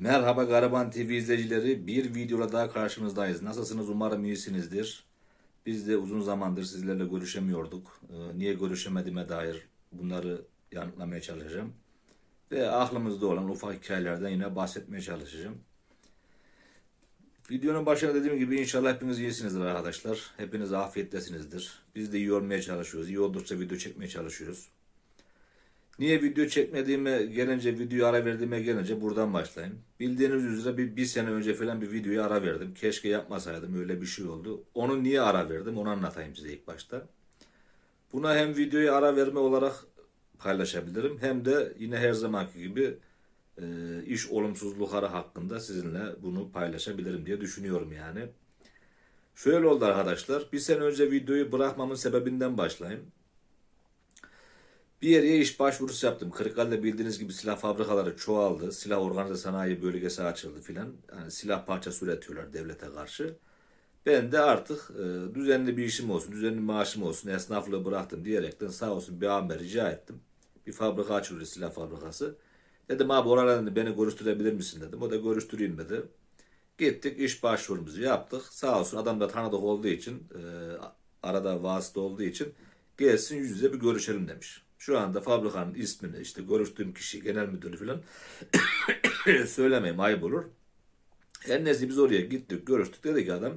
Merhaba Gariban TV izleyicileri. Bir videoda daha karşınızdayız. Nasılsınız? Umarım iyisinizdir. Biz de uzun zamandır sizlerle görüşemiyorduk. Ee, Niye görüşemediğime dair bunları yanıtlamaya çalışacağım. Ve aklımızda olan ufak hikayelerden yine bahsetmeye çalışacağım. Videonun başında dediğim gibi inşallah hepiniz iyisinizdir arkadaşlar. Hepiniz afiyettesinizdir. Biz de iyi olmaya çalışıyoruz. İyi oldukça video çekmeye çalışıyoruz. Niye video çekmediğime gelince, videoyu ara verdiğime gelince buradan başlayayım. Bildiğiniz üzere bir, bir sene önce falan bir videoyu ara verdim. Keşke yapmasaydım öyle bir şey oldu. Onu niye ara verdim onu anlatayım size ilk başta. Buna hem videoyu ara verme olarak paylaşabilirim hem de yine her zamanki gibi e, iş olumsuzlukları hakkında sizinle bunu paylaşabilirim diye düşünüyorum yani. Şöyle oldu arkadaşlar. Bir sene önce videoyu bırakmamın sebebinden başlayayım. Bir yere iş başvurusu yaptım. Kırıkkale'de bildiğiniz gibi silah fabrikaları çoğaldı. Silah organize sanayi bölgesi açıldı filan. Yani silah parçası üretiyorlar devlete karşı. Ben de artık e, düzenli bir işim olsun, düzenli maaşım olsun, esnaflığı bıraktım diyerekten sağ olsun bir abime rica ettim. Bir fabrika açılıyor silah fabrikası. Dedim abi oralarında beni görüştürebilir misin dedim. O da görüştüreyim dedi. Gittik iş başvurumuzu yaptık. Sağ olsun adam da tanıdık olduğu için, e, arada vasıta olduğu için gelsin yüz yüze bir görüşelim demiş. Şu anda fabrikanın ismini işte görüştüğüm kişi genel müdürü falan söylemeyeyim ayıp olur. Her neyse biz oraya gittik görüştük dedi ki adam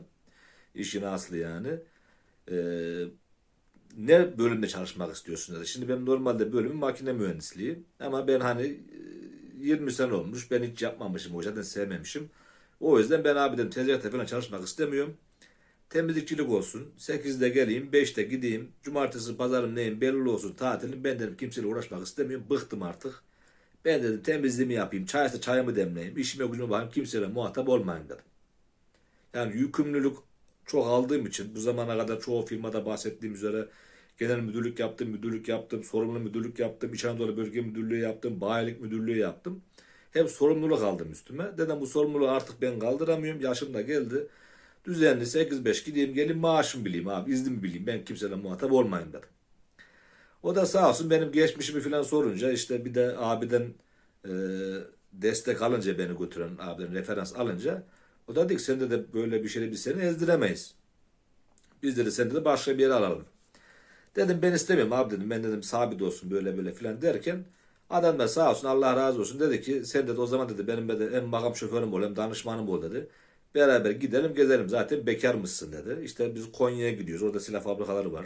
işin aslı yani. Ee, ne bölümde çalışmak istiyorsun dedi. Şimdi benim normalde bölümüm makine mühendisliği ama ben hani e, 20 sene olmuş ben hiç yapmamışım o zaten sevmemişim. O yüzden ben abi dedim tezgahta falan çalışmak istemiyorum. Temizlikçilik olsun. 8'de geleyim, 5'te gideyim. Cumartesi, pazarım neyim belli olsun tatilim. Ben dedim kimseyle uğraşmak istemiyorum. Bıktım artık. Ben dedim temizliğimi yapayım. Çaysa çayımı demleyeyim. İşime gücüme bakayım. Kimseyle muhatap olmayayım dedim. Yani yükümlülük çok aldığım için bu zamana kadar çoğu firmada bahsettiğim üzere genel müdürlük yaptım, müdürlük yaptım, sorumlu müdürlük yaptım, İç Anadolu Bölge Müdürlüğü yaptım, bayilik müdürlüğü yaptım. Hep sorumluluk aldım üstüme. Dedim bu sorumluluğu artık ben kaldıramıyorum. Yaşım da geldi. Düzenli 8-5 gideyim gelin maaşımı bileyim abi iznimi bileyim ben kimseyle muhatap olmayayım dedim. O da sağ olsun benim geçmişimi falan sorunca işte bir de abiden e, destek alınca beni götüren abiden referans alınca o da dedi ki sende de böyle bir şeyle biz seni ezdiremeyiz. Biz dedi sende de başka bir yere alalım. Dedim ben istemiyorum abi dedim ben dedim sabit olsun böyle böyle filan derken adam da sağ olsun Allah razı olsun dedi ki sen dedi o zaman dedi benim de hem makam şoförüm ol hem danışmanım ol dedi. Beraber gidelim gezelim zaten bekar mısın dedi. İşte biz Konya'ya gidiyoruz. Orada silah fabrikaları var.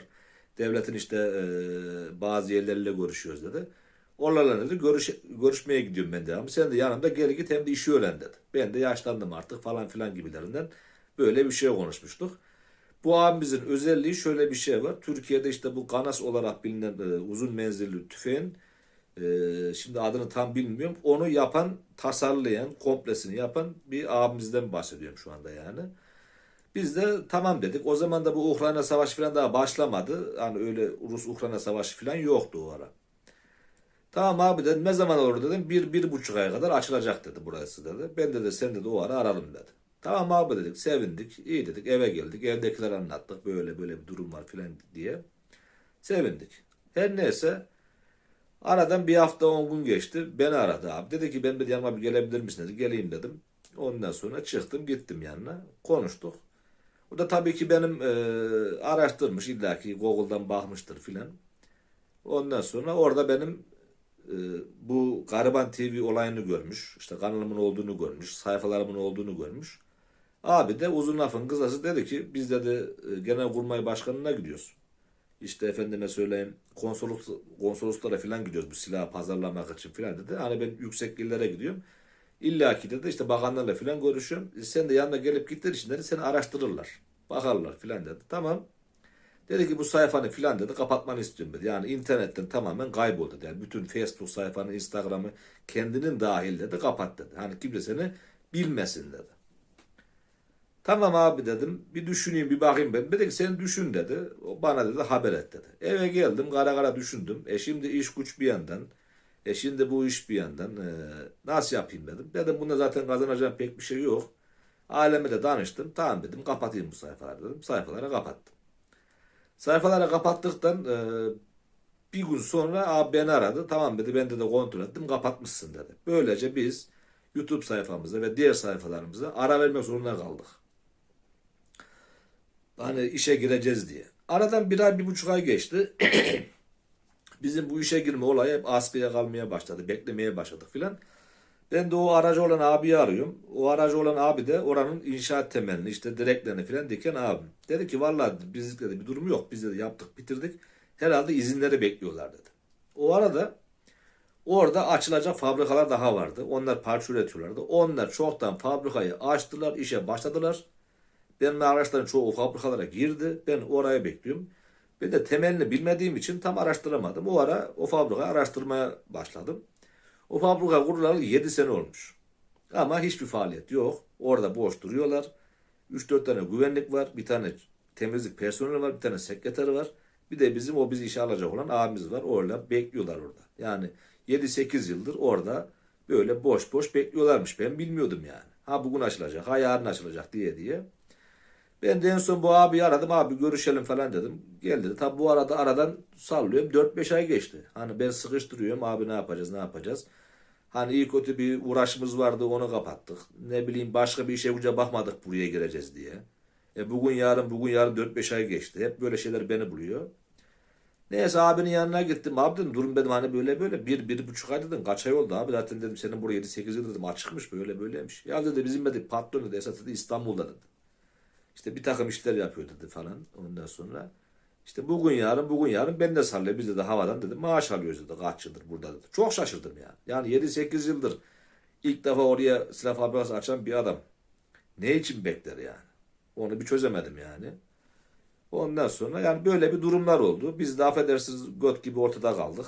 Devletin işte e, bazı yerleriyle görüşüyoruz dedi. Oralarla dedi görüş, görüşmeye gidiyorum ben de. Ama sen de yanımda geri git hem de işi öğren dedi. Ben de yaşlandım artık falan filan gibilerinden böyle bir şey konuşmuştuk. Bu abimizin özelliği şöyle bir şey var. Türkiye'de işte bu Ganas olarak bilinen e, uzun menzilli tüfeğin ee, şimdi adını tam bilmiyorum. Onu yapan, tasarlayan, komplesini yapan bir abimizden bahsediyorum şu anda yani. Biz de tamam dedik. O zaman da bu Ukrayna savaşı falan daha başlamadı. Hani öyle Rus-Ukrayna savaşı falan yoktu o ara. Tamam abi dedim ne zaman olur dedim. Bir, bir buçuk aya kadar açılacak dedi burası dedi. Ben de, de sen dedi o ara aralım dedi. Tamam abi dedik sevindik. iyi dedik eve geldik. Evdekiler anlattık böyle böyle bir durum var falan diye. Sevindik. Her neyse Aradan bir hafta on gün geçti. Beni aradı abi. Dedi ki ben bir yanıma bir gelebilir misin dedi. Geleyim dedim. Ondan sonra çıktım gittim yanına. Konuştuk. O da tabii ki benim e, araştırmış illaki Google'dan bakmıştır filan. Ondan sonra orada benim e, bu Gariban TV olayını görmüş. İşte kanalımın olduğunu görmüş. Sayfalarımın olduğunu görmüş. Abi de uzun lafın kısası dedi ki biz dedi e, genel kurmay başkanına gidiyoruz. İşte efendime söyleyeyim konsolos, konsoloslara falan gidiyoruz bu silahı pazarlamak için falan dedi. Hani ben yüksek illere gidiyorum. İlla ki dedi işte bakanlarla falan görüşüyorum. E sen de yanına gelip gittiğin için dedi seni araştırırlar. Bakarlar falan dedi. Tamam. Dedi ki bu sayfanı filan dedi kapatmanı istiyorum dedi. Yani internetten tamamen kayboldu dedi. Yani bütün Facebook sayfanı, Instagram'ı kendinin dahil dedi kapat dedi. Hani kimse seni bilmesin dedi. Tamam abi dedim. Bir düşüneyim bir bakayım ben. Dedi ki sen düşün dedi. O bana dedi haber et dedi. Eve geldim kara kara düşündüm. E şimdi iş güç bir yandan. E şimdi bu iş bir yandan. E, nasıl yapayım dedim. Dedim bunda zaten kazanacağım pek bir şey yok. Aleme de danıştım. Tamam dedim kapatayım bu sayfaları dedim. Sayfaları kapattım. Sayfaları kapattıktan e, bir gün sonra abi beni aradı. Tamam dedi ben de, de kontrol ettim kapatmışsın dedi. Böylece biz YouTube sayfamıza ve diğer sayfalarımıza ara vermek zorunda kaldık. Hani işe gireceğiz diye. Aradan bir ay, bir buçuk ay geçti. Bizim bu işe girme olayı hep askıya kalmaya başladı. Beklemeye başladık filan. Ben de o aracı olan abiyi arıyorum. O aracı olan abi de oranın inşaat temelini işte direklerini filan diken abim. Dedi ki vallahi biz dedi bir durum yok. Biz dedi yaptık bitirdik. Herhalde izinleri bekliyorlar dedi. O arada orada açılacak fabrikalar daha vardı. Onlar parça üretiyorlardı. Onlar çoktan fabrikayı açtılar, işe başladılar. Benim araçların çoğu o fabrikalara girdi. Ben oraya bekliyorum. Ben de temelini bilmediğim için tam araştıramadım. O ara o fabrikayı araştırmaya başladım. O fabrika kurulalı 7 sene olmuş. Ama hiçbir faaliyet yok. Orada boş duruyorlar. 3-4 tane güvenlik var. Bir tane temizlik personeli var. Bir tane sekreteri var. Bir de bizim o bizi işe alacak olan abimiz var. Orada bekliyorlar orada. Yani 7-8 yıldır orada böyle boş boş bekliyorlarmış. Ben bilmiyordum yani. Ha bugün açılacak, ha yarın açılacak diye diye. Ben de en son bu abiyi aradım. Abi görüşelim falan dedim. Gel dedi. Tabi bu arada aradan sallıyorum. 4-5 ay geçti. Hani ben sıkıştırıyorum. Abi ne yapacağız ne yapacağız. Hani iyi kötü bir uğraşımız vardı onu kapattık. Ne bileyim başka bir işe güce bakmadık buraya gireceğiz diye. E bugün yarın bugün yarın 4-5 ay geçti. Hep böyle şeyler beni buluyor. Neyse abinin yanına gittim. Abi dedim durum dedim hani böyle böyle. Bir, bir buçuk ay dedim. Kaç ay oldu abi zaten dedim senin buraya 7-8 yıl dedim açıkmış böyle böyleymiş. Ya dedi bizim dedi patron dedi esas dedi İstanbul'da dedi. İşte bir takım işler yapıyor dedi falan ondan sonra. İşte bugün yarın bugün yarın ben de sallıyor biz de havadan dedi maaş alıyoruz dedi kaç yıldır burada dedi. Çok şaşırdım yani. Yani 7-8 yıldır ilk defa oraya silah fabrikası açan bir adam. Ne için bekler yani? Onu bir çözemedim yani. Ondan sonra yani böyle bir durumlar oldu. Biz de affedersiniz göt gibi ortada kaldık.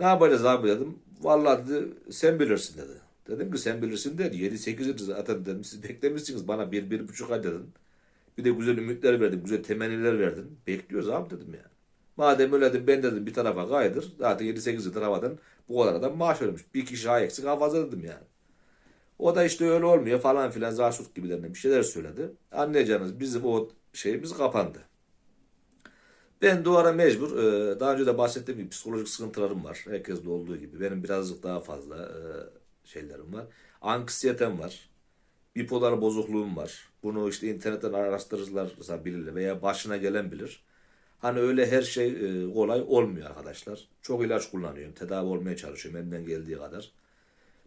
Ne yapacağız abi dedim. Vallahi dedi sen bilirsin dedi. Dedim ki sen bilirsin dedi. 7-8 yıl zaten dedim siz beklemişsiniz bana bir, bir buçuk ay dedin. Bir de güzel ümitler verdin, güzel temenniler verdin. Bekliyoruz abi dedim yani. Madem öyle dedim ben dedim bir tarafa kaydır. Zaten 7-8 yıldır havadan bu kadar adam maaş vermiş. Bir kişi daha eksik ha fazla dedim yani. O da işte öyle olmuyor falan filan zarsut gibilerine bir şeyler söyledi. Anlayacağınız bizim o şeyimiz kapandı. Ben de o ara mecbur, e, daha önce de bahsettiğim gibi psikolojik sıkıntılarım var. Herkeste olduğu gibi. Benim birazcık daha fazla e, şeylerim var. Anksiyetem var. Bipolar bozukluğum var. Bunu işte internetten araştırırlarsa bilirler veya başına gelen bilir. Hani öyle her şey e, kolay olmuyor arkadaşlar. Çok ilaç kullanıyorum. Tedavi olmaya çalışıyorum elimden geldiği kadar.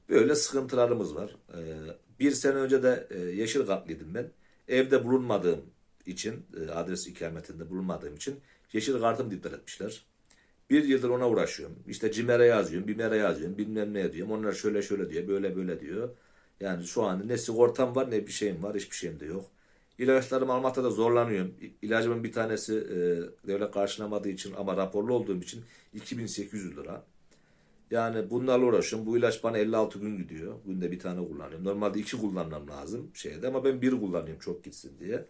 Böyle sıkıntılarımız var. E, bir sene önce de e, yeşil kartlıydım ben. Evde bulunmadığım için, adres ikametinde bulunmadığım için yeşil kartımı iptal etmişler. Bir yıldır ona uğraşıyorum. İşte CİMER'e yazıyorum, BİMER'e yazıyorum, bilmem ne diyorum. Onlar şöyle şöyle diyor, böyle böyle diyor. Yani şu an ne sigortam var ne bir şeyim var, hiçbir şeyim de yok. İlaçlarımı almakta da zorlanıyorum. İlacımın bir tanesi e, devlet karşılamadığı için ama raporlu olduğum için 2800 lira. Yani bunlarla uğraşıyorum. Bu ilaç bana 56 gün gidiyor. Günde bir tane kullanıyorum. Normalde iki kullanmam lazım şeyde ama ben bir kullanıyorum çok gitsin diye.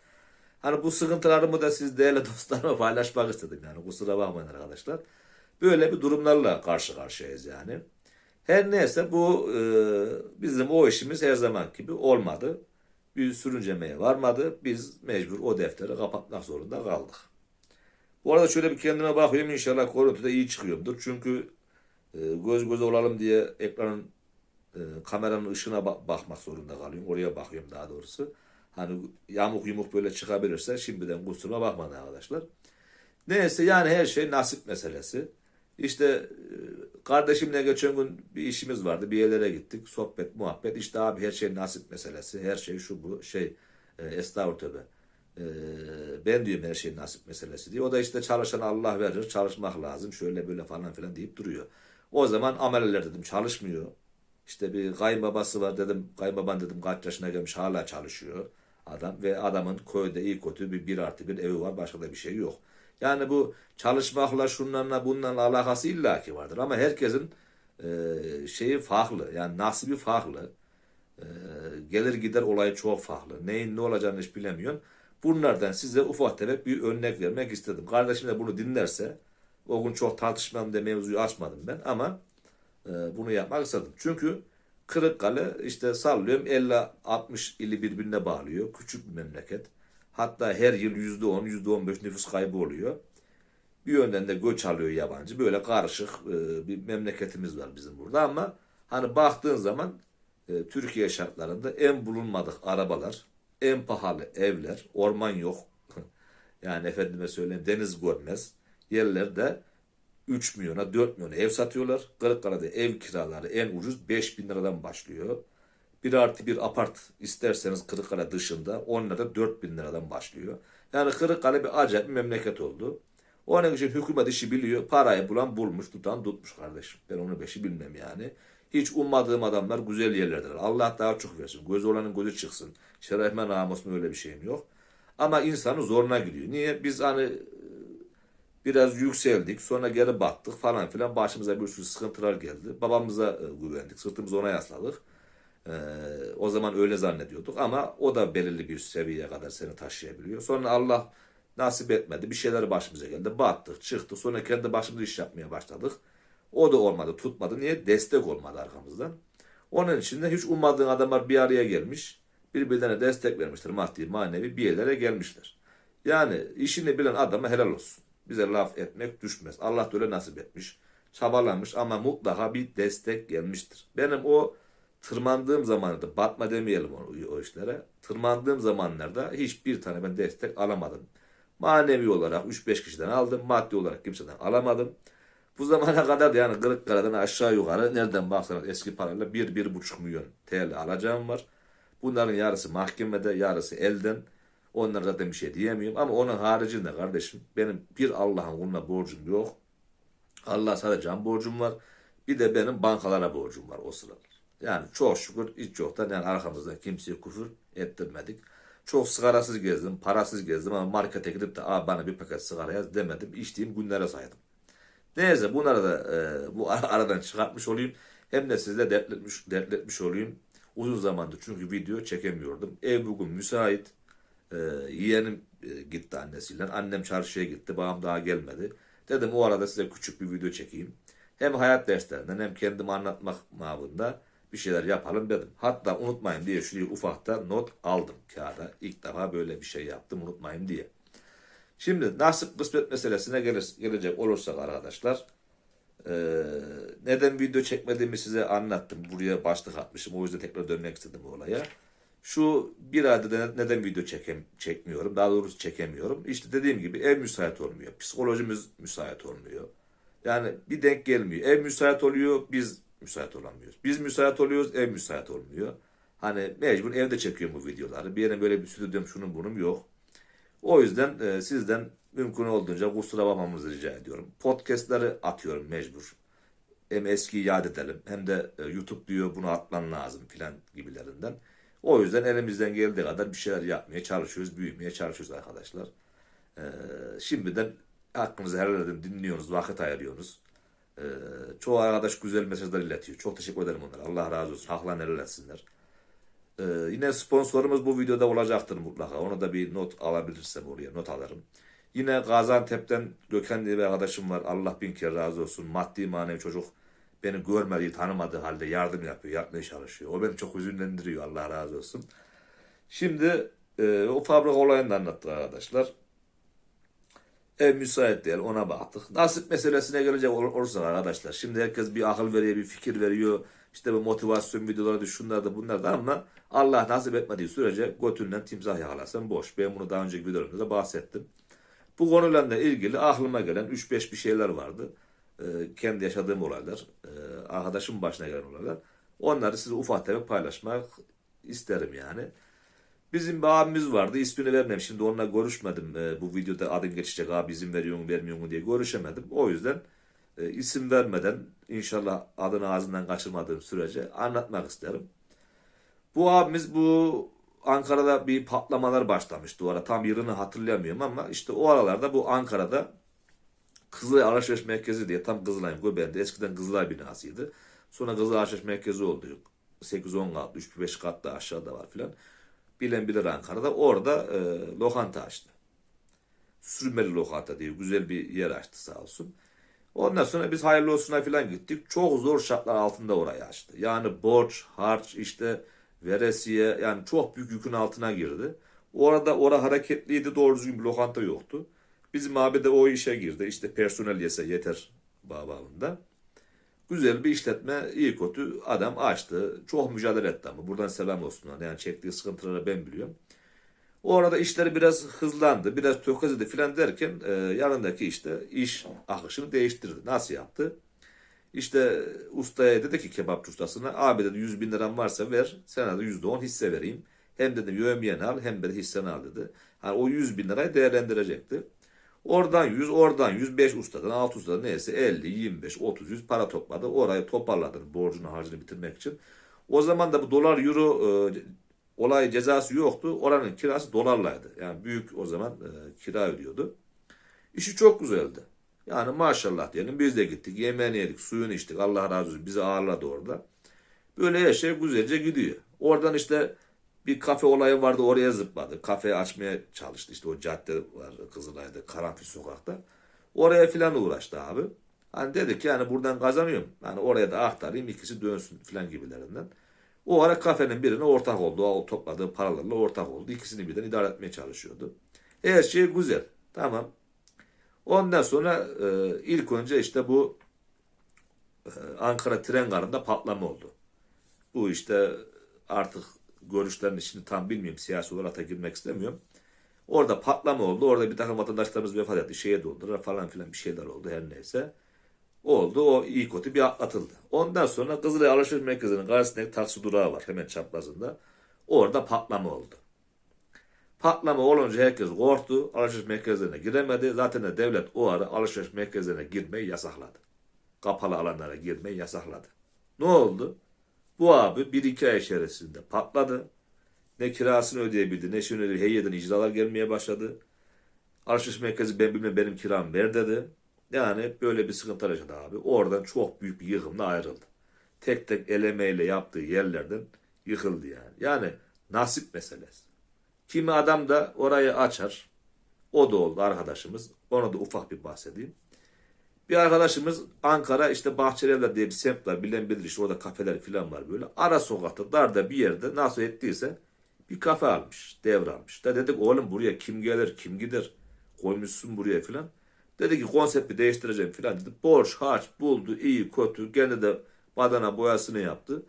Hani bu sıkıntılarımı da siz değerli dostlarıma paylaşmak istedim yani. Kusura bakmayın arkadaşlar. Böyle bir durumlarla karşı karşıyayız yani. Her neyse bu e, bizim o işimiz her zaman gibi olmadı. Bir sürüncemeye varmadı. Biz mecbur o defteri kapatmak zorunda kaldık. Bu arada şöyle bir kendime bakıyorum inşallah görüntüde iyi çıkıyorumdur. Çünkü e, göz göze olalım diye ekranın e, kameranın ışığına ba- bakmak zorunda kalıyorum. Oraya bakıyorum daha doğrusu. Hani yamuk yumuk böyle çıkabilirse şimdiden kusuruma bakmayın arkadaşlar. Neyse yani her şey nasip meselesi. İşte e, kardeşimle geçen gün bir işimiz vardı. Bir yerlere gittik. Sohbet, muhabbet. İşte abi her şey nasip meselesi. Her şey şu bu şey. E, estağfurullah. E, ben diyorum her şey nasip meselesi diye. O da işte çalışan Allah verir. Çalışmak lazım. Şöyle böyle falan filan deyip duruyor. O zaman ameleler dedim çalışmıyor. İşte bir kayınbabası var dedim. Kayınbaban dedim kaç yaşına gelmiş hala çalışıyor adam. Ve adamın köyde iyi kötü bir bir artı bir evi var. Başka da bir şey yok. Yani bu çalışmakla şunlarla bunlarla alakası illaki vardır. Ama herkesin e, şeyi farklı. Yani nasibi farklı. E, gelir gider olayı çok farklı. Neyin ne olacağını hiç bilemiyorsun. Bunlardan size ufak tefek bir örnek vermek istedim. Kardeşim de bunu dinlerse o gün çok tartışmam da mevzuyu açmadım ben ama e, bunu yapmak istedim. Çünkü Kırıkkale işte sallıyorum 50-60 ili birbirine bağlıyor. Küçük bir memleket. Hatta her yıl %10, %15 nüfus kaybı oluyor. Bir yönden de göç alıyor yabancı. Böyle karışık e, bir memleketimiz var bizim burada ama hani baktığın zaman e, Türkiye şartlarında en bulunmadık arabalar, en pahalı evler, orman yok. yani efendime söyleyeyim deniz görmez. Yerlerde 3 milyona 4 milyona ev satıyorlar. Kırıkkale'de ev kiraları en ucuz 5 bin liradan başlıyor. Bir artı bir apart isterseniz Kırıkkale dışında 10 lira 4 bin liradan başlıyor. Yani Kırıkkale bir acayip bir memleket oldu. Onun için hükümet işi biliyor. Parayı bulan bulmuş, tutan tutmuş kardeşim. Ben onu beşi bilmem yani. Hiç ummadığım adamlar güzel yerlerdeler. Allah daha çok versin. Gözü olanın gözü çıksın. Şerefme namusum öyle bir şeyim yok. Ama insanın zoruna gidiyor. Niye? Biz hani biraz yükseldik. Sonra geri battık falan filan. Başımıza bir sürü sıkıntılar geldi. Babamıza e, güvendik. Sırtımızı ona yasladık. Ee, o zaman öyle zannediyorduk ama o da belirli bir seviyeye kadar seni taşıyabiliyor. Sonra Allah nasip etmedi. Bir şeyler başımıza geldi. Battık, çıktık. Sonra kendi başımıza iş yapmaya başladık. O da olmadı, tutmadı. Niye? Destek olmadı arkamızdan. Onun için de hiç ummadığın adamlar bir araya gelmiş. Birbirlerine destek vermiştir. Maddi, manevi bir yerlere gelmişler. Yani işini bilen adama helal olsun. Bize laf etmek düşmez. Allah da öyle nasip etmiş. Çabalamış ama mutlaka bir destek gelmiştir. Benim o tırmandığım zamanlarda, batma demeyelim o, o işlere. Tırmandığım zamanlarda hiçbir tane ben destek alamadım. Manevi olarak 3-5 kişiden aldım. Maddi olarak kimseden alamadım. Bu zamana kadar da yani Kırıkkale'den aşağı yukarı nereden baksanız eski parayla 1-1,5 milyon TL alacağım var. Bunların yarısı mahkemede, yarısı elden. Onlara zaten bir şey diyemiyorum. Ama onun haricinde kardeşim benim bir Allah'ın kuluna borcum yok. Allah sadece can borcum var. Bir de benim bankalara borcum var o sıralar. Yani çok şükür hiç yoktan yani arkamızdan kimseye küfür ettirmedik. Çok sigarasız gezdim, parasız gezdim ama markete gidip de Aa, bana bir paket sigara yaz demedim. İçtiğim günlere saydım. Neyse bunları da e, bu ar- aradan çıkartmış olayım. Hem de sizle dertletmiş, dertletmiş olayım. Uzun zamandır çünkü video çekemiyordum. Ev bugün müsait. E, yeğenim e, gitti annesiyle. Annem çarşıya gitti. Babam daha gelmedi. Dedim o arada size küçük bir video çekeyim. Hem hayat derslerinden hem kendimi anlatmak mabında bir şeyler yapalım dedim. Hatta unutmayın diye şuraya ufakta not aldım kağıda. İlk defa böyle bir şey yaptım unutmayın diye. Şimdi nasip kısmet meselesine gelir, gelecek olursak arkadaşlar. eee, neden video çekmediğimi size anlattım. Buraya başlık atmışım. O yüzden tekrar dönmek istedim bu olaya. Şu bir ayda da neden video çekem, çekmiyorum. Daha doğrusu çekemiyorum. İşte dediğim gibi ev müsait olmuyor. Psikolojimiz müsait olmuyor. Yani bir denk gelmiyor. Ev müsait oluyor, biz müsait olamıyoruz. Biz müsait oluyoruz, ev müsait olmuyor. Hani mecbur evde çekiyorum bu videoları. Bir yere böyle bir stüdyom şunun bunun yok. O yüzden e, sizden mümkün olduğunca kusura bakmamızı rica ediyorum. Podcast'ları atıyorum mecbur. Hem eskiyi yad edelim hem de e, YouTube diyor bunu atman lazım filan gibilerinden. O yüzden elimizden geldiği kadar bir şeyler yapmaya çalışıyoruz, büyümeye çalışıyoruz arkadaşlar. E, şimdiden hakkınızı helal edin, dinliyorsunuz, vakit ayırıyorsunuz. E, çoğu arkadaş güzel mesajlar iletiyor. Çok teşekkür ederim onlara. Allah razı olsun. Haklarını helal etsinler. Ee, yine sponsorumuz bu videoda olacaktır mutlaka. Onu da bir not alabilirsem oraya not alırım. Yine Gaziantep'ten Gökhan diye bir arkadaşım var. Allah bin kere razı olsun. Maddi manevi çocuk beni görmediği, tanımadığı halde yardım yapıyor, yapmaya çalışıyor. O beni çok üzünlendiriyor. Allah razı olsun. Şimdi e, o fabrika olayını da anlattık arkadaşlar. Ev müsait değil ona baktık. Nasip meselesine gelecek ol- olursa arkadaşlar. Şimdi herkes bir akıl veriyor, bir fikir veriyor. İşte bu motivasyon videoları da şunlar da bunlar da ama Allah nasip etmediği sürece götünden timsah yakalarsan boş. Ben bunu daha önceki videolarımda da bahsettim. Bu konularla ilgili aklıma gelen 3-5 bir şeyler vardı. Ee, kendi yaşadığım olaylar, e, arkadaşımın başına gelen olaylar. Onları size ufak tefek paylaşmak isterim yani. Bizim bir abimiz vardı. ismini vermem. Şimdi onunla görüşmedim. Ee, bu videoda adın geçecek abi izin veriyor mu vermiyor mu diye görüşemedim. O yüzden e, isim vermeden inşallah adını ağzından kaçırmadığım sürece anlatmak isterim. Bu abimiz bu Ankara'da bir patlamalar başlamıştı o ara. Tam yılını hatırlayamıyorum ama işte o aralarda bu Ankara'da Kızılay Alışveriş Merkezi diye tam Kızılay'ın göbeğinde eskiden Kızılay binasıydı. Sonra Kızılay Alışveriş Merkezi oldu. 8-10 kat, 3-5 kat da aşağıda var filan. Bilen bilir Ankara'da. Orada e, lokanta açtı. Sürmeli lokanta diye güzel bir yer açtı sağ olsun. Ondan sonra biz hayırlı olsuna falan gittik. Çok zor şartlar altında orayı açtı. Yani borç, harç, işte veresiye yani çok büyük yükün altına girdi. Orada ora hareketliydi doğru düzgün bir lokanta yoktu. Bizim abi de o işe girdi. İşte personel yese yeter babamında. Güzel bir işletme iyi kötü adam açtı. Çok mücadele etti ama buradan selam olsun. Yani çektiği sıkıntıları ben biliyorum. O arada işleri biraz hızlandı, biraz tökezledi filan derken e, yanındaki işte iş akışını değiştirdi. Nasıl yaptı? İşte ustaya dedi ki kebapçı ustasına abi dedi 100 bin liram varsa ver sana da %10 hisse vereyim. Hem dedim yövmiyeni al hem de hisseni al dedi. Hani o 100 bin lirayı değerlendirecekti. Oradan 100, oradan 105 ustadan, 6 ustadan neyse 50, 25, 30, 100 para topladı. Orayı toparladı borcunu harcını bitirmek için. O zaman da bu dolar euro e, olay cezası yoktu. Oranın kirası dolarlaydı. Yani büyük o zaman e, kira ödüyordu. İşi çok güzeldi. Yani maşallah diyelim biz de gittik yemeğini yedik suyunu içtik Allah razı olsun bizi ağırladı orada. Böyle her şey güzelce gidiyor. Oradan işte bir kafe olayı vardı oraya zıpladı. Kafe açmaya çalıştı işte o cadde var Kızılay'da Karanfil sokakta. Oraya filan uğraştı abi. Hani dedik yani buradan kazanıyorum. Hani oraya da aktarayım ikisi dönsün filan gibilerinden. O ara kafenin birine ortak oldu. O topladığı paralarla ortak oldu. İkisini birden idare etmeye çalışıyordu. Her şey güzel. Tamam. Ondan sonra e, ilk önce işte bu e, Ankara tren garında patlama oldu. Bu işte artık görüşlerini şimdi tam bilmiyorum. Siyasi olarak da girmek istemiyorum. Orada patlama oldu. Orada bir takım vatandaşlarımız vefat etti. Şeye doldular falan filan bir şeyler oldu her neyse. Oldu. O iyi kötü bir atlatıldı. Ondan sonra Kızılay Alışveriş Merkezi'nin karşısındaki taksi durağı var hemen çaprazında. Orada patlama oldu. Patlama olunca herkes korktu. Alışveriş merkezlerine giremedi. Zaten de devlet o ara alışveriş merkezlerine girmeyi yasakladı. Kapalı alanlara girmeyi yasakladı. Ne oldu? Bu abi bir iki ay içerisinde patladı. Ne kirasını ödeyebildi, ne şunu ödeyebildi. Heyyeden icralar gelmeye başladı. Alışveriş merkezi ben bilmem benim kiram ver dedi. Yani böyle bir sıkıntı yaşadı abi. Oradan çok büyük bir yıkımla ayrıldı. Tek tek elemeyle yaptığı yerlerden yıkıldı yani. Yani nasip meselesi. Kimi adam da orayı açar. O da oldu arkadaşımız. Ona da ufak bir bahsedeyim. Bir arkadaşımız Ankara işte Bahçelievler diye bir semt var. Bilen bilir işte orada kafeler falan var böyle. Ara sokakta darda bir yerde nasıl ettiyse bir kafe almış. Devralmış. Da dedik oğlum buraya kim gelir kim gider. Koymuşsun buraya filan. Dedi ki konsepti değiştireceğim filan dedi. Borç harç buldu iyi kötü. Gene de badana boyasını yaptı.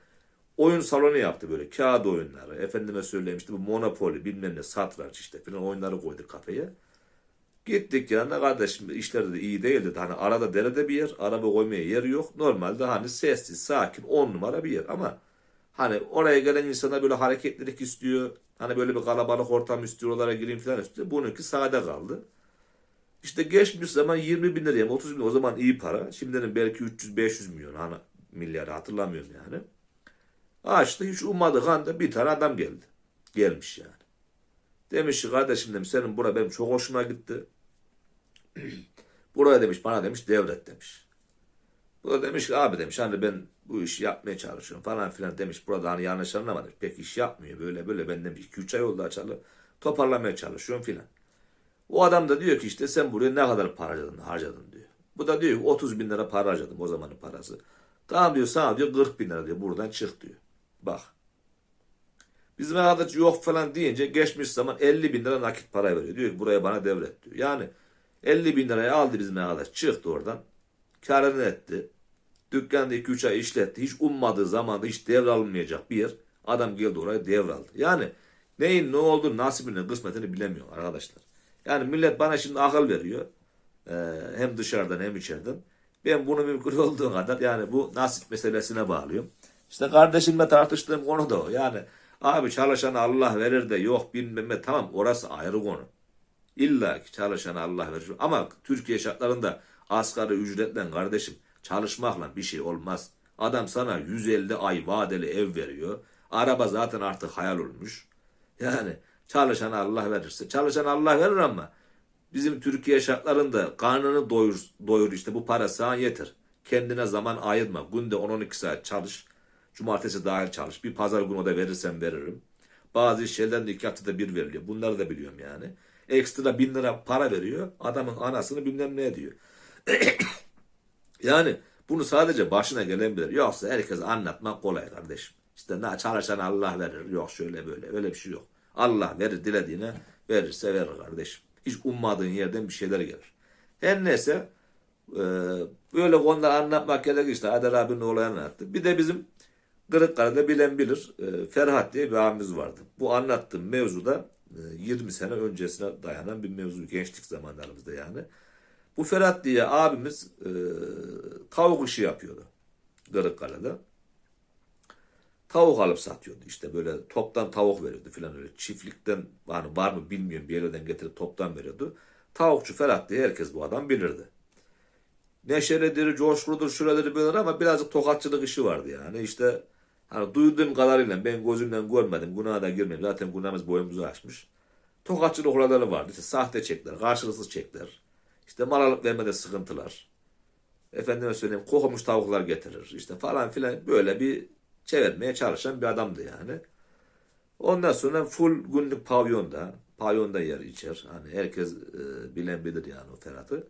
Oyun salonu yaptı böyle kağıt oyunları. Efendime söylemişti bu Monopoly bilmem ne satranç işte filan oyunları koydu kafeye. Gittik yanına kardeşim işleri de iyi değil dedi. Hani arada derede bir yer, araba koymaya yer yok. Normalde hani sessiz, sakin, on numara bir yer ama hani oraya gelen insana böyle hareketlilik istiyor. Hani böyle bir kalabalık ortam istiyor, oralara gireyim falan istiyor. Bununki sade kaldı. İşte geçmiş zaman 20 bin liraya, 30 bin o zaman iyi para. Şimdinin belki 300-500 milyon hani milyarı hatırlamıyorum yani. Açtı hiç ummadık anda bir tane adam geldi. Gelmiş yani. Demiş ki kardeşim demiş senin bura benim çok hoşuma gitti. Buraya demiş bana demiş devret demiş. Bu da demiş ki abi demiş hani ben bu işi yapmaya çalışıyorum falan filan demiş. Burada hani yanlış anlamadım. Pek iş yapmıyor böyle böyle ben demiş 2-3 ay oldu açalı. Toparlamaya çalışıyorum filan. O adam da diyor ki işte sen buraya ne kadar para harcadın, harcadın diyor. Bu da diyor ki 30 bin lira para harcadım o zamanın parası. Tamam diyor sana diyor 40 bin lira diyor buradan çık diyor. Bak. Bizim arkadaş yok falan deyince geçmiş zaman 50 bin lira nakit para veriyor. Diyor ki buraya bana devret diyor. Yani 50 bin lirayı aldı bizim arkadaş çıktı oradan. Karını etti. Dükkanda 2-3 ay işletti. Hiç ummadığı zamanda hiç devralınmayacak bir yer. Adam geldi oraya devraldı. Yani neyin ne oldu nasibini kısmetini bilemiyor arkadaşlar. Yani millet bana şimdi akıl veriyor. Ee, hem dışarıdan hem içeriden. Ben bunu mümkün olduğu kadar yani bu nasip meselesine bağlıyorum. İşte kardeşimle tartıştığım konu da o. Yani abi çalışan Allah verir de yok bilmem ne tamam orası ayrı konu. İlla ki çalışan Allah verir. Ama Türkiye şartlarında asgari ücretle kardeşim çalışmakla bir şey olmaz. Adam sana 150 ay vadeli ev veriyor. Araba zaten artık hayal olmuş. Yani çalışan Allah verirse. Çalışan Allah verir ama bizim Türkiye şartlarında karnını doyur, doyur işte bu para sana yeter. Kendine zaman ayırma. Günde 10-12 saat çalış. Cumartesi dahil çalış. Bir pazar günü da verirsen veririm. Bazı şeylerden de iki haftada bir veriliyor. Bunları da biliyorum yani. Ekstra bin lira para veriyor. Adamın anasını bilmem ne diyor. yani bunu sadece başına gelen bilir. Yoksa herkese anlatmak kolay kardeşim. İşte ne çalışan Allah verir. Yok şöyle böyle. Öyle bir şey yok. Allah verir dilediğine verirse verir kardeşim. Hiç ummadığın yerden bir şeyler gelir. Her neyse Ee, böyle konular anlatmak gerek işte. Adel abinin olayı anlattı. Bir de bizim Kırıkkale'de bilen bilir. e, Ferhat diye bir abimiz vardı. Bu anlattığım mevzuda e, 20 sene öncesine dayanan bir mevzu. Gençlik zamanlarımızda yani. Bu Ferhat diye abimiz e, tavuk işi yapıyordu. Kırıkkale'de. Tavuk alıp satıyordu. İşte böyle toptan tavuk veriyordu filan öyle. Çiftlikten hani var mı bilmiyorum bir yerden getirip toptan veriyordu. Tavukçu Ferhat diye herkes bu adam bilirdi. Neşelidir, coşkuludur, şuraları bilir ama birazcık tokatçılık işi vardı yani. İşte hani duyduğum kadarıyla ben gözümden görmedim. Günaha da girmeyeyim. Zaten günahımız boyumuzu aşmış. Tokatçılık olayları vardı. İşte sahte çekler, karşılıksız çekler. İşte mal alıp vermede sıkıntılar. Efendime söyleyeyim kokmuş tavuklar getirir. İşte falan filan böyle bir çevirmeye çalışan bir adamdı yani. Ondan sonra full günlük pavyonda, pavyonda yer içer. Hani herkes e, bilen bilir yani o Ferhat'ı.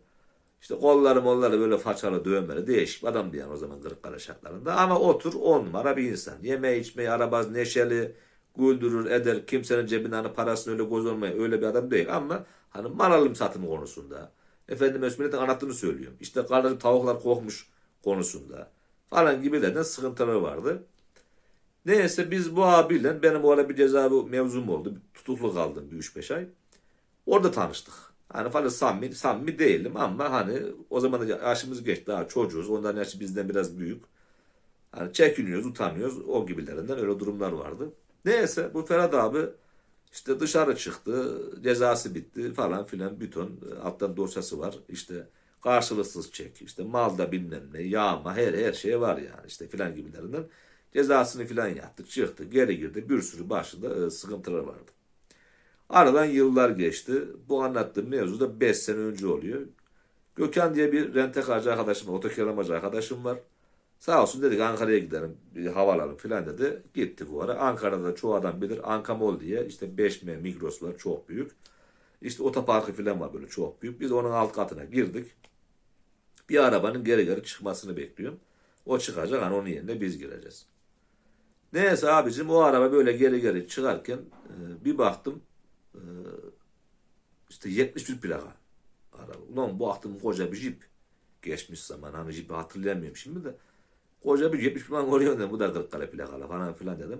İşte kolları molları böyle façalı dövmeli değişik bir adamdı yani o zaman Kırıkkale şartlarında. Ama otur on numara bir insan. Yemeği içmeyi arabaz neşeli, güldürür eder. Kimsenin cebine hani parasını öyle göz olmaya öyle bir adam değil. Ama hani mal alım satım konusunda. Efendim milletin anlattığını söylüyorum. İşte kardeşim tavuklar kokmuş konusunda falan gibilerden sıkıntıları vardı. Neyse biz bu abiyle benim o ara bir cezaevi mevzum oldu. Tutuklu kaldım bir 3-5 ay. Orada tanıştık. Hani fazla samimi, samimi değilim ama hani o zaman da yaşımız geçti daha çocuğuz. Onların yaşı bizden biraz büyük. Hani çekiniyoruz, utanıyoruz. O gibilerinden öyle durumlar vardı. Neyse bu Ferhat abi işte dışarı çıktı. Cezası bitti falan filan. Bir ton alttan dosyası var. İşte karşılıksız çek. işte malda bilmem ne. Yağma her her şey var yani. işte filan gibilerinden. Cezasını filan yattı. Çıktı. Geri girdi. Bir sürü başında e, sıkıntılar vardı. Aradan yıllar geçti. Bu anlattığım mevzu da 5 sene önce oluyor. Gökhan diye bir rentekarcı arkadaşım, otokiralamacı arkadaşım var. Sağ olsun dedik Ankara'ya gidelim, bir hava alalım filan dedi. Gitti bu ara. Ankara'da da çoğu adam bilir. Ankamol diye işte 5M Migros var çok büyük. İşte otoparkı filan var böyle çok büyük. Biz onun alt katına girdik. Bir arabanın geri geri çıkmasını bekliyorum. O çıkacak hani onun yerine biz gireceğiz. Neyse abicim o araba böyle geri geri çıkarken e, bir baktım e, işte 71 plaka araba. Ulan bu baktım koca bir jip. Geçmiş zaman hani jipi hatırlayamıyorum şimdi de. Koca bir 70 falan koruyor dedim. Bu da Kırıkkale plakalı falan filan dedim.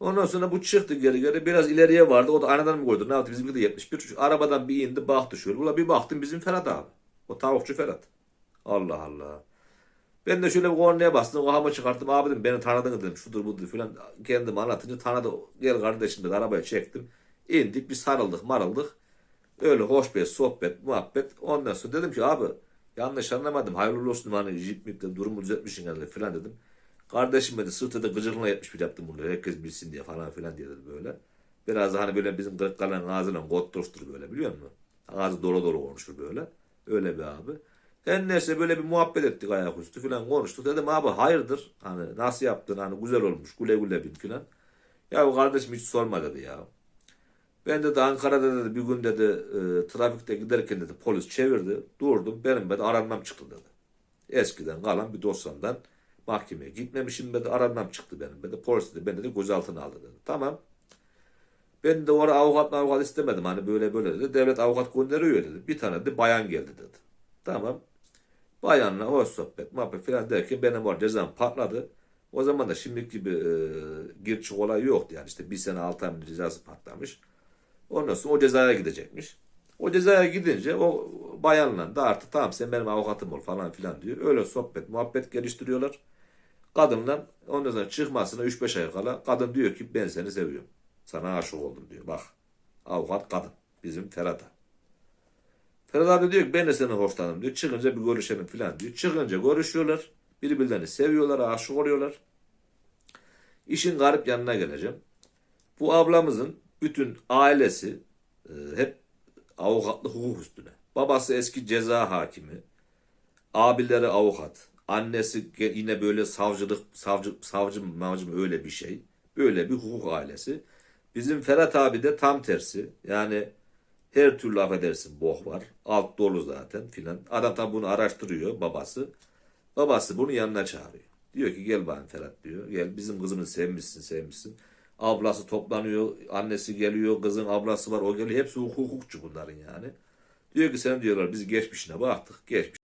Ondan sonra bu çıktı geri geri. Biraz ileriye vardı. O da anadan mı koydu? Ne yaptı? Bizimki de 71. Şu arabadan bir indi baktı şöyle. Ula bir baktım bizim Ferhat abi. O tavukçu Ferhat. Allah Allah. Ben de şöyle bir kornaya bastım. Kafamı çıkarttım. Abi dedim beni tanıdın dedim. Şudur budur filan. Kendim anlatınca tanıdı. Gel kardeşim dedi. Arabaya çektim. İndik bir sarıldık marıldık. Öyle hoş bir sohbet muhabbet. Ondan sonra dedim ki abi yanlış anlamadım. Hayırlı olsun hani jip durumu düzeltmişsin herhalde filan dedim. Kardeşim dedi sırtı da gıcırına yetmiş bir yaptım bunu. Herkes bilsin diye falan filan diye dedi böyle. Biraz da hani böyle bizim Kırıkkale'nin ağzıyla gottoştur böyle biliyor musun? Ağzı dolu dolu konuşur böyle. Öyle bir abi. Her neyse böyle bir muhabbet ettik ayaküstü filan konuştuk. Dedim abi hayırdır? Hani nasıl yaptın? Hani güzel olmuş. Güle güle bin filan. Ya bu kardeşim hiç sorma dedi ya. Ben de Ankara'da dedi bir gün dedi e, trafikte giderken dedi polis çevirdi. Durdum benim dedi aranmam çıktı dedi. Eskiden kalan bir dosyamdan mahkemeye gitmemişim dedi aranmam çıktı benim dedi. Polis dedi beni dedi gözaltına aldı dedi. Tamam. Ben de orada avukat avukat istemedim hani böyle böyle dedi. Devlet avukat gönderiyor dedi. Bir tane de bayan geldi dedi. Tamam. Bayanla hoş sohbet muhabbet filan derken benim orada cezam patladı. O zaman da şimdiki gibi e, gir çık olayı yoktu yani işte bir sene altı ay cezası patlamış. Ondan sonra o cezaya gidecekmiş. O cezaya gidince o bayanla da artık tamam sen benim avukatım ol falan filan diyor. Öyle sohbet muhabbet geliştiriyorlar. Kadınla ondan sonra çıkmasına 3-5 ay kala kadın diyor ki ben seni seviyorum. Sana aşık oldum diyor. Bak avukat kadın bizim Ferhat'a. Ferhat abi diyor ki ben de seni hoşlandım diyor. Çıkınca bir görüşelim filan diyor. Çıkınca görüşüyorlar. Birbirlerini seviyorlar, aşık oluyorlar. İşin garip yanına geleceğim. Bu ablamızın bütün ailesi e, hep avukatlık hukuk üstüne. Babası eski ceza hakimi. Abileri avukat. Annesi yine böyle savcılık, savcı, savcı mavcı öyle bir şey. Böyle bir hukuk ailesi. Bizim Ferhat abi de tam tersi. Yani her türlü affedersin boh var. Alt dolu zaten filan. Adam tabi bunu araştırıyor babası. Babası bunu yanına çağırıyor. Diyor ki gel bana Ferhat diyor. Gel bizim kızımızı sevmişsin sevmişsin. Ablası toplanıyor. Annesi geliyor. Kızın ablası var. O geliyor. Hepsi hukukçu bunların yani. Diyor ki sen diyorlar biz geçmişine baktık. Geçmiş